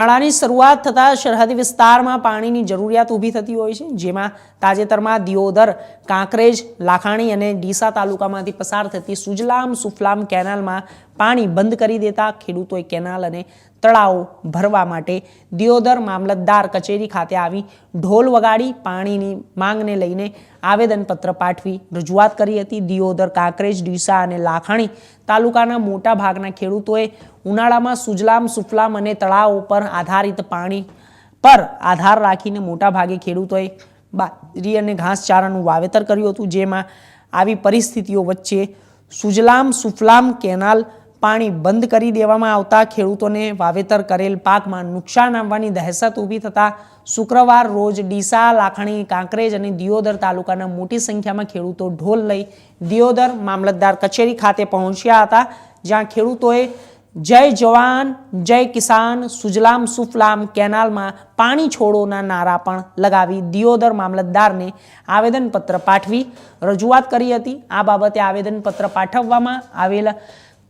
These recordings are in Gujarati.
ઉનાળાની શરૂઆત થતાં સરહદી વિસ્તારમાં પાણીની જરૂરિયાત ઊભી થતી હોય છે, જેમાં તાજેતરમાં દિયોદર, કાંકરેજ, લાખાણી અને ડીસા તાલુકામાંથી પસાર થતી સુજલામ સુફલામ કેનાલમાં પાણી બંધ કરી દેતા ખેડૂતોએ કેનાલ અને તળાવો ભરવા માટે દિયોદર મામલતદાર કચેરી ખાતે આવી ઢોલ વગાડી પાણીની માંગને લઈને આવેદનપત્ર પાઠવી રજૂઆત કરી હતી. દિયોદર, કાંકરેજ, ડીસા અને લાખાણી તાલુકાના મોટા ભાગના ખેડૂતોએ ઉનાળામાં સુજલામ, સુફલામ અને તળાવો પર આધારિત પાણી પર આધાર રાખીને મોટાભાગે ખેડૂતોએ બાજરી અને ઘાસચારાનું વાવેતર કર્યું હતું, જેમાં આવી પરિસ્થિતિઓ વચ્ચે સુજલામ, સુફલામ કેનાલ પાણી બંધ કરી દેવામાં આવતા ખેડૂતોને વાવેતર કરેલ પાકમાં નુકસાન આવવાની દહેશત ઊભી થતાં શુક્રવાર રોજ ડીસા, લાખણી, કાંકરેજ અને દિયોદર તાલુકાના મોટી સંખ્યામાં ખેડૂતો ઢોલ લઈ દિયોદર મામલતદાર કચેરી ખાતે પહોંચ્યા હતા, જ્યાં ખેડૂતોએ જય જવાન, જય કિસાન, સુજલામ સુફલામ કેનાલમાં પાણી છોડોના નારા પણ લગાવી દિયોદર મામલતદારને આવેદનપત્ર પાઠવી રજૂઆત કરી હતી. આ બાબતે આવેદનપત્ર પાઠવવામાં આવેલ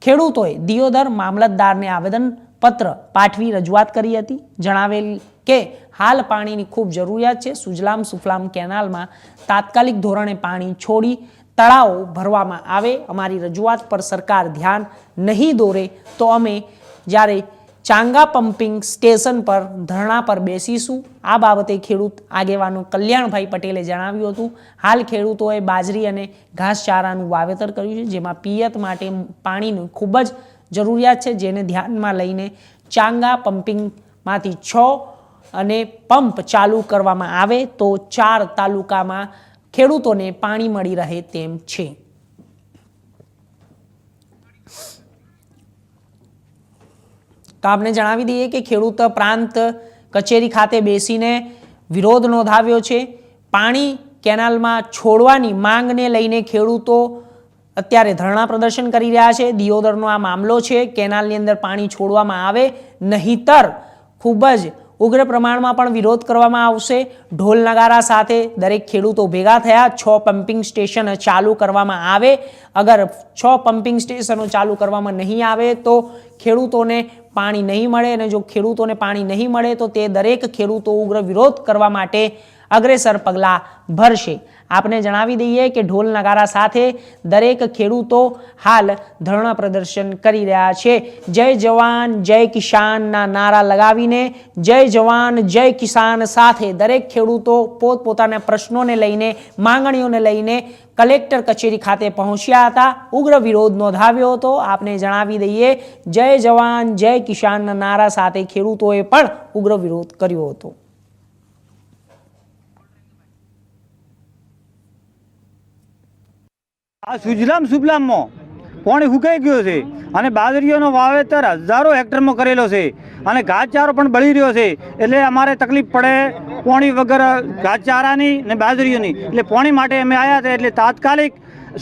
ખેડૂતોએ દિયોદર મામલતદારને આવેદનપત્ર પાઠવી રજૂઆત કરી હતી. જણાવેલ કે હાલ પાણીની ખૂબ જરૂરિયાત છે. સુજલામ સુફલામ કેનાલમાં તાત્કાલિક ધોરણે પાણી છોડી તળાવો ભરવામાં આવે. અમારી રજૂઆત પર સરકાર ધ્યાન નહીં દોરે તો અમે જ્યારે ચાંગા પમ્પિંગ સ્ટેશન પર ધરણા પર બેસીશું. આ બાબતે ખેડૂત આગેવાનો કલ્યાણભાઈ પટેલે જણાવ્યું હતું. હાલ ખેડૂતોએ બાજરી અને ઘાસચારાનું વાવેતર કર્યું છે, જેમાં પિયત માટે પાણીની ખૂબ જ જરૂરિયાત છે, જેને ધ્યાનમાં લઈને ચાંગા પમ્પિંગમાંથી છ અને પંપ ચાલુ કરવામાં આવે તો ચાર તાલુકામાં ખેડૂતોને પાણી મળી રહે તેમ છે. તો આપને જણાવી દઈએ કે ખેડૂત પ્રાંત કચેરી ખાતે બેસીને વિરોધ નોંધાવ્યો છે. પાણી કેનાલમાં છોડવાની માંગને લઈને ખેડૂતો અત્યારે ધરણા પ્રદર્શન કરી રહ્યા છે. દિયોદરનો આ મામલો છે, કેનાલની અંદર પાણી છોડવામાં આવે, નહીતર ખૂબ જ ઉગ્ર પ્રમાણમાં પણ વિરોધ કરવામાં આવશે. ઢોલ નગારા સાથે દરેક ખેડૂતો ભેગા થયા, છ પમ્પિંગ સ્ટેશન ચાલુ કરવામાં આવે. અગર છ પમ્પિંગ સ્ટેશનો ચાલુ કરવામાં નહીં આવે તો ખેડૂતોને પાણી નહીં મળે અને જો ખેડૂતોને પાણી નહીં મળે તો તે દરેક ખેડૂતો ઉગ્ર વિરોધ કરવા માટે અગ્રેસર પગલાં ભરશે. આપને જણાવી દઈએ કે ઢોલ નગારા સાથે દરેક ખેડૂતો હાલ ધરણા પ્રદર્શન કરી રહ્યા છે. જય જવાન, જય કિસાનના નારા લગાવીને જય જવાન, જય કિસાન સાથે દરેક ખેડૂતો પોતપોતાના પ્રશ્નોને લઈને, માંગણીઓને લઈને કલેક્ટર કચેરી ખાતે પહોંચ્યા હતા. ઉગ્ર વિરોધ નોંધાવ્યો હતો. આપને જણાવી દઈએ, જય જવાન, જય કિસાનના નારા સાથે ખેડૂતોએ પણ ઉગ્ર વિરોધ કર્યો હતો. આ સુજલામ સુફલામમાં પાણી સુકાઈ ગયો છે? અને બાજરીઓનો વાવેતર હજારો હેક્ટરમાં કરેલો છે. અને ઘાસચારો પણ બળી રહ્યો છે. એટલે અમારે તકલીફ પડે પાણી વગર ઘાસચારાની ને બાજરીઓની. એટલે પાણી માટે અમે આવ્યા હતા એટલે તાત્કાલિક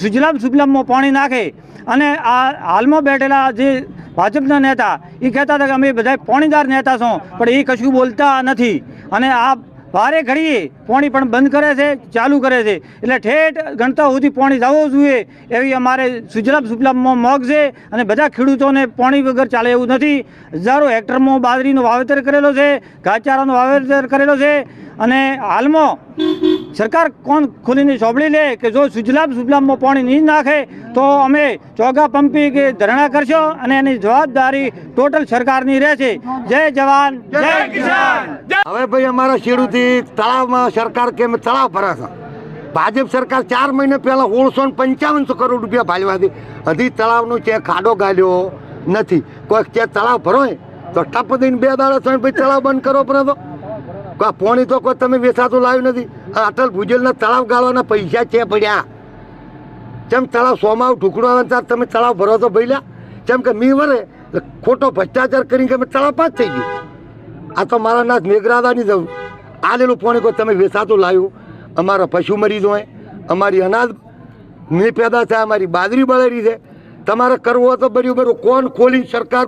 સુજલામ સુફલામમાં પાણી નાખે. અને આ હાલમાં બેઠેલા જે ભાજપના નેતા એ કહેતા હતા કે અમે બધા પાણીદાર નેતા છો. પણ એ કશું બોલતા નથી. અને આ વારે ઘડીએ પાણી પણ બંધ કરે છે, ચાલુ કરે છે. એટલે ઠેઠ ગણતા સુધી પાણી જવું જોઈએ એવી અમારે સુજલામ સુજલામમાં મોગ છે અને બધા ખેડૂતોને પાણી વગર ચાલે એવું નથી. હજારો હેક્ટરમાં બાજરીનો વાવેતર કરેલો છે ઘાસચારાનો વાવેતર કરેલો છે અને હાલમાં સરકાર કોણ ખોલીને સોંપડી લે કે જો સુજલામ સુજલામમાં પાણી નહીં નાખે તો અમે ચોગા પંપી કે ધરણા કરશો અને એની જવાબદારી ટોટલ સરકારની રહેશે. જય જવાન જય કિસાન હવે ભાઈ અમારા શેડુથી તળાવમાં સરકાર કેમ તળાવ ભરે છે? ભાજપ સરકાર ચાર મહિને પહેલાં ઓળસો ને પંચાવનસો કરોડ રૂપિયા ભાજવાથી હજી તળાવનો ચેક ખાડો ગાળ્યો નથી. કોઈક ચેક તળાવ ભરો તો ટપ દઈને બે દાડા થઈને ભાઈ તળાવ બંધ કરો પડે તો પોણી તો કોઈ તમે વેચાતું લાવ્યું નથી. આ અટલ ભુજલના તળાવ ગાળવાના પૈસા છે પડ્યા. જેમ તળાવ સોમાવ ઢુકડો આવે ત્યારે તમે તળાવ ભરો તો ભૈલા જેમ કે મી વરે ખોટો ભ્રષ્ટાચાર કરીને અમે તળાવ પાંચ થઈ ગયું. આ તો મારા નાથ મેઘરાદાની જવું આલેલું પોણી કોઈ તમે વેચાતું લાવ્યું. અમારા પશુ મરી જોઈએ અમારી અનાજ નહીં પેદા થાય, અમારી બાજરી બળેરી છે. તમારે કરવું હોય તો બર્યું બરું કોણ ખોલી સરકાર